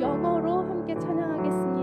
영어로 함께 찬양하겠습니다.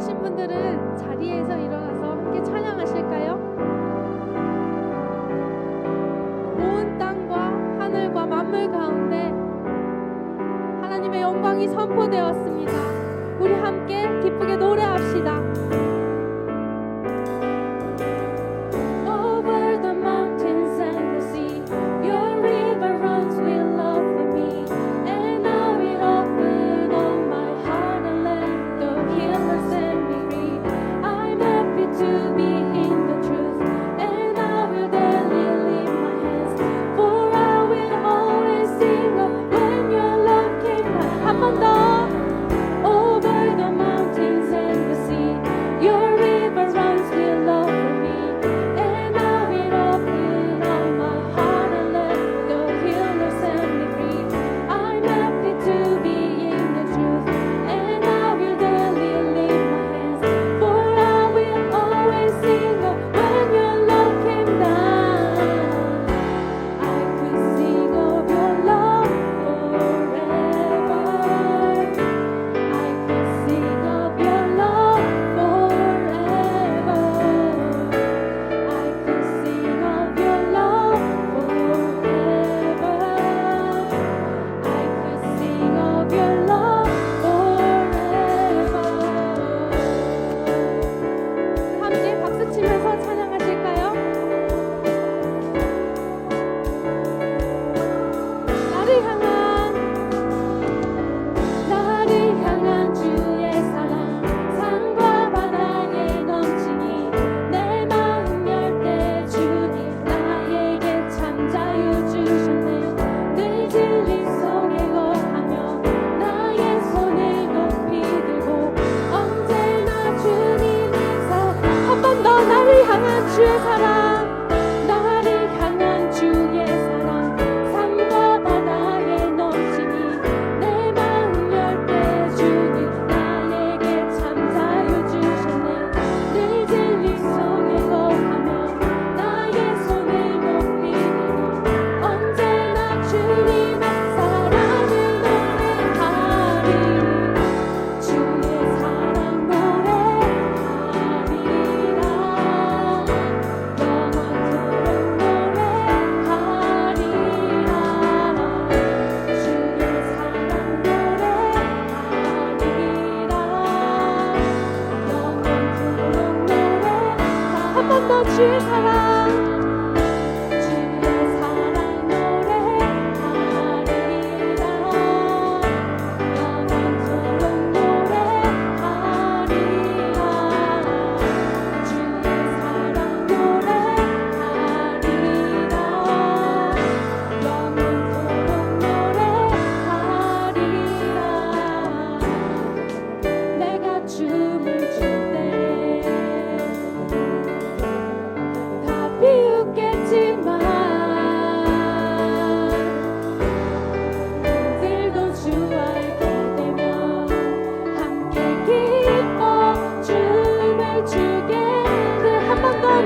하신 분들은 자리에서 일어나서 함께 찬양하실까요? 온 땅과 하늘과 만물 가운데 하나님의 영광이 선포되었습니다. 우리 함께 기쁘게 노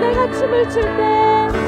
내가 춤을 출 때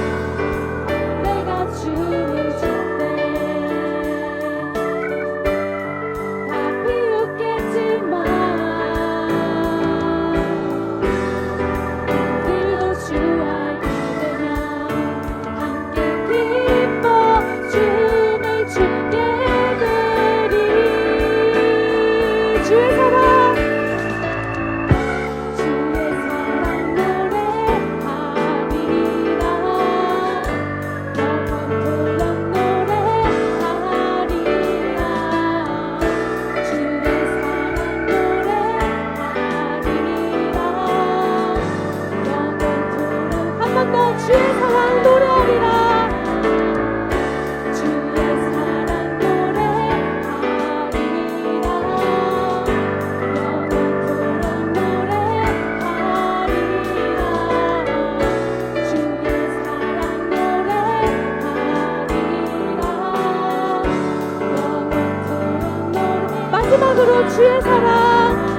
마지막으로 주의 사랑.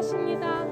것입니다.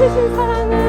谢谢帕